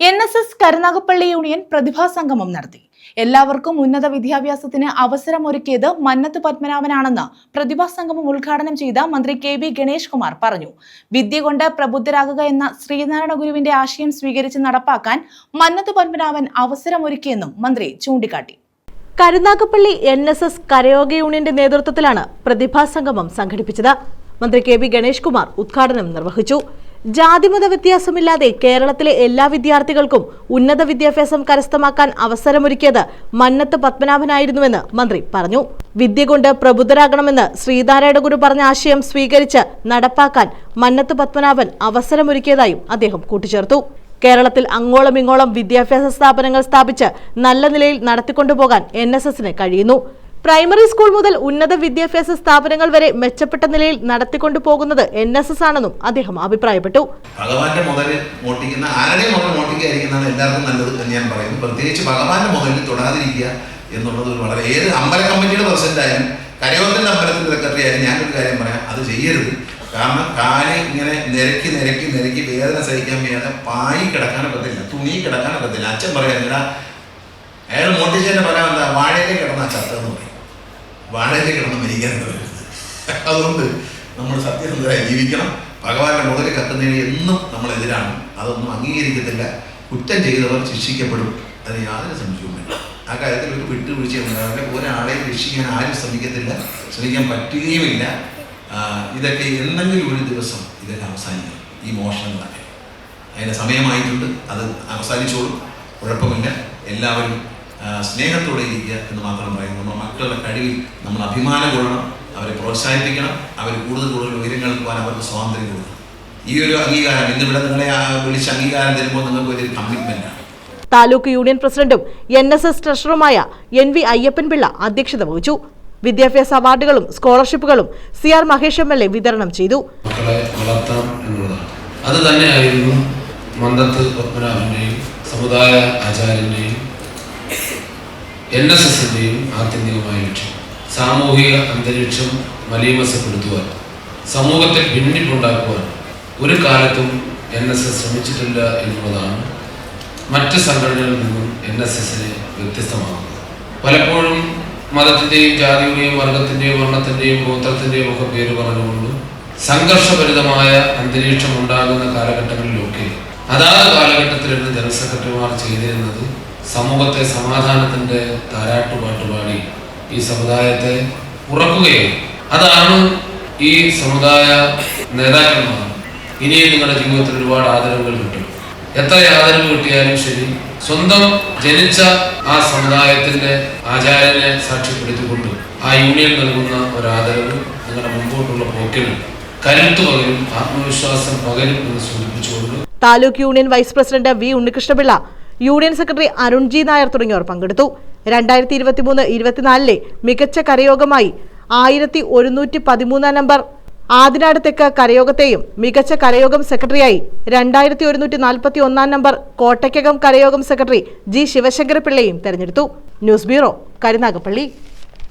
N S S Karunagappally union പ്രതിഭാ സംഗമം നടത്തി. എല്ലാവർക്കും ഉന്നത വിദ്യാഭ്യാസത്തിന് അവസരമൊരുക്കിയത് മന്നത്ത് പത്മനാഭനാണെന്ന് പ്രതിഭാ സംഗമം ഉദ്ഘാടനം ചെയ്ത മന്ത്രി കെ ബി ഗണേഷ് കുമാർ പറഞ്ഞു. വിദ്യ കൊണ്ട് പ്രബുദ്ധരാകുക എന്ന ശ്രീനാരായണ ഗുരുവിന്റെ ആശയം സ്വീകരിച്ച് നടപ്പാക്കാൻ മന്നത്ത് പത്മനാഭൻ അവസരമൊരുക്കിയെന്നും മന്ത്രി ചൂണ്ടിക്കാട്ടി. കരുനാഗപ്പള്ളി എൻ എസ് എസ് കരയോഗ യൂണിയന്റെ നേതൃത്വത്തിലാണ് പ്രതിഭാ സംഗമം സംഘടിപ്പിച്ചത്. മന്ത്രി കെ ബി ഗണേഷ് കുമാർ ഉദ്ഘാടനം നിർവഹിച്ചു. ജാതിമത വ്യത്യാസമില്ലാതെ കേരളത്തിലെ എല്ലാ വിദ്യാർത്ഥികൾക്കും ഉന്നത വിദ്യാഭ്യാസം കരസ്ഥമാക്കാൻ അവസരമൊരുക്കിയത് മന്നത്ത് പത്മനാഭനായിരുന്നുവെന്ന് മന്ത്രി പറഞ്ഞു. വിദ്യ കൊണ്ട് പ്രബുദ്ധരാകണമെന്ന് ശ്രീനാരായണ ഗുരു പറഞ്ഞ ആശയം സ്വീകരിച്ച് നടപ്പാക്കാൻ മന്നത്ത് പത്മനാഭൻ അവസരമൊരുക്കിയതായും അദ്ദേഹം കൂട്ടിച്ചേർത്തു. കേരളത്തിൽ അങ്ങോളമിങ്ങോളം വിദ്യാഭ്യാസ സ്ഥാപനങ്ങൾ സ്ഥാപിച്ച് നല്ല നിലയിൽ നടത്തിക്കൊണ്ടുപോകാൻ എൻ കഴിയുന്നു. പ്രൈമറി സ്കൂൾ മുതൽ ഉന്നത വിദ്യാഭ്യാസ സ്ഥാപനങ്ങൾ വരെ മെച്ചപ്പെട്ട നിലയിൽ നടത്തിക്കൊണ്ടു പോകുന്നത് എൻ എസ് എസ് ആണെന്നും അദ്ദേഹം അഭിപ്രായപ്പെട്ടു. ഭഗവാന്റെ മുതൽ മോട്ടിക്കുന്ന ആരുടെയും മുതൽ മോട്ടിക്കാതിരിക്കുന്നതാണ് എല്ലാവർക്കും നല്ലത് എന്ന് ഞാൻ പറയുന്നു. പ്രത്യേകിച്ച് ഭഗവാന്റെ മുതലിൽ തൊടാതിരിക്കുക എന്നുള്ളത് വളരെ ഏത് അമ്പല കമ്മിറ്റിയുടെ പ്രസിഡന്റ് ആയാലും കരയോത്തിന്റെ അമ്പലത്തിന്റെ സെക്രട്ടറി ആയാലും ഞാനൊരു കാര്യം പറയാം അത് ചെയ്യരുത്. കാരണം കാൽ ഇങ്ങനെ നിരക്കി നിരക്കി നിരക്കി വേദന സഹിക്കാൻ വയ്യാതെ പായി കിടക്കാനൊക്കത്തില്ല തുണി കിടക്കാനൊക്കത്തില്ല അച്ഛൻ പറയാം എടാ അയാൾ മോട്ടിച്ചതിന്റെ പറയാൻ എന്താ? വാഴയിലേക്ക് കിടന്ന ചത്തെന്ന് പറയും. വാഴയിലേക്ക് കിടന്ന് മരിക്കാൻ അതുകൊണ്ട് നമ്മൾ സത്യസന്ധരായി ജീവിക്കണം. ഭഗവാന്റെ മുതൽ കത്തുന്നതിന് എന്നും നമ്മളെതിരാണ് അതൊന്നും അംഗീകരിക്കത്തില്ല. കുറ്റം ചെയ്തവർ ശിക്ഷിക്കപ്പെടും. അതിന് യാതൊരു സംശയവും വേണ്ട ആ കാര്യത്തിൽ ഒരു വിട്ടുവീഴ്ച ഉണ്ടാവില്ല ഒരാളെയും രക്ഷിക്കാൻ ആരും ശ്രമിക്കത്തില്ല. ശ്രമിക്കാൻ പറ്റുകയുമില്ല. ഇതൊക്കെ എന്തെങ്കിലും ഒരു ദിവസം ഇതൊക്കെ അവസാനിക്കും. ഈ മോഷണങ്ങളൊക്കെ. അതിന്റെ സമയമായിട്ടുണ്ട്. അത് അവസാനിച്ചോളും. കുഴപ്പമില്ല. എല്ലാവരും സ്നേഹത്തോടെ ഇരിക്കുക എന്ന് മാത്രം പറയുന്നു. നമ്മുടെ മക്കളുടെ കഴിവിൽ നമ്മൾ അഭിമാനം കൊള്ളണം അവരെ പ്രോത്സാഹിപ്പിക്കണം അവർ കൂടുതൽ കൂടുതൽ ഉയരങ്ങൾ പോകാൻ അവർക്ക് സ്വാതന്ത്ര്യം കൊടുക്കണം. ഈ ഒരു അംഗീകാരം ഇന്ന് ഇവിടെ നിങ്ങളെ വിളിച്ച് അംഗീകാരം തരുമ്പോൾ നിങ്ങൾക്ക് വലിയൊരു കമ്മിറ്റ്മെന്റ് ആണ്. താലൂക്ക് യൂണിയൻ പ്രസിഡന്റും എൻ എസ് എസ് ട്രഷററുമായ എൻ വി അയ്യപ്പൻപിള്ള അധ്യക്ഷത വഹിച്ചു. വിദ്യാഭ്യാസ അവാർഡുകളും സ്കോളർഷിപ്പുകളും C R Mahesh M L A വിതരണം ചെയ്തു. മക്കളെ വളർത്താം എന്നുള്ളതാണ്. അത് തന്നെയായിരുന്നു മന്ദത്ത് പത്മനാഭന്റെയും സമുദായ ആചാര്യന്റെയും എൻ എസ് എസിന്റെയും ആത്യന്തികമായ ലക്ഷ്യം സാമൂഹിക അന്തരീക്ഷം മലീമസപ്പെടുത്തുവാൻ സമൂഹത്തെ ഭിന്നിപ്പുണ്ടാക്കുവാൻ. ഒരു കാലത്തും എൻ എസ് എസ് ശ്രമിച്ചിട്ടില്ല എന്നുള്ളതാണ് മറ്റ് സംഘടനകളിൽ നിന്നും എൻ എസ് എസിനെ വ്യത്യസ്തമാകുന്നത്. പലപ്പോഴും മതത്തിന്റെയും ജാതിയുടെയും വർഗത്തിന്റെയും വർണത്തിന്റെയും ഗോത്രത്തിന്റെയും ഒക്കെ പേര് പറഞ്ഞുകൊണ്ട് സംഘർഷഭരിതമായ അന്തരീക്ഷം ഉണ്ടാകുന്ന കാലഘട്ടങ്ങളിലൊക്കെ അതാത് കാലഘട്ടത്തിലിരുന്ന് ജനറൽ സെക്രട്ടറിമാർ ചെയ്തിരുന്നത് സമൂഹത്തെ സമാധാനത്തിന്റെ താരാട്ടുപാട്ട് പാടി ഈ സമുദായത്തെ ഉറക്കുകയാണ്. അതാണ് ഈ സമുദായ നേതാക്കന്മാർ. ഇനിയും നിങ്ങളുടെ ജീവിതത്തിൽ ഒരുപാട് ആദരവുകൾ കിട്ടും. എത്ര ആദരവ് കിട്ടിയാലും ശരി സ്വന്തം ജനിച്ച ആ സമുദായത്തിന്റെ ആചാര്യനെ സാക്ഷ്യപ്പെടുത്തിക്കൊണ്ട് ആ യൂണിയൻ നൽകുന്ന ഒരു ആദരവ് നിങ്ങളുടെ മുമ്പോട്ടുള്ള പോക്കിന് കരുത്തു പകരും ആത്മവിശ്വാസം പകരും എന്ന് സൂചിപ്പിച്ചുകൊണ്ട് taluk union vice president V Unnikrishnapillai union secretary Arun G Nair തുടങ്ങിയവർ പങ്കെടുത്തു. രണ്ടായിരത്തി ഇരുപത്തിമൂന്ന് ഇരുപത്തിനാലിലെ മികച്ച കരയോഗമായി ആയിരത്തി ഒരുന്നൂറ്റി പതിമൂന്നാം നമ്പർ ആദിനാട് തെക്ക് കരയോഗത്തെയും മികച്ച കരയോഗം സെക്രട്ടറിയായി രണ്ടായിരത്തി ഒരുന്നൂറ്റി നാൽപ്പത്തി ഒന്നാം നമ്പർ കോട്ടയ്ക്കകം കരയോഗം സെക്രട്ടറി ജി ശിവശങ്കരപിള്ളയും തെരഞ്ഞെടുത്തു. News bureau Karunagappally.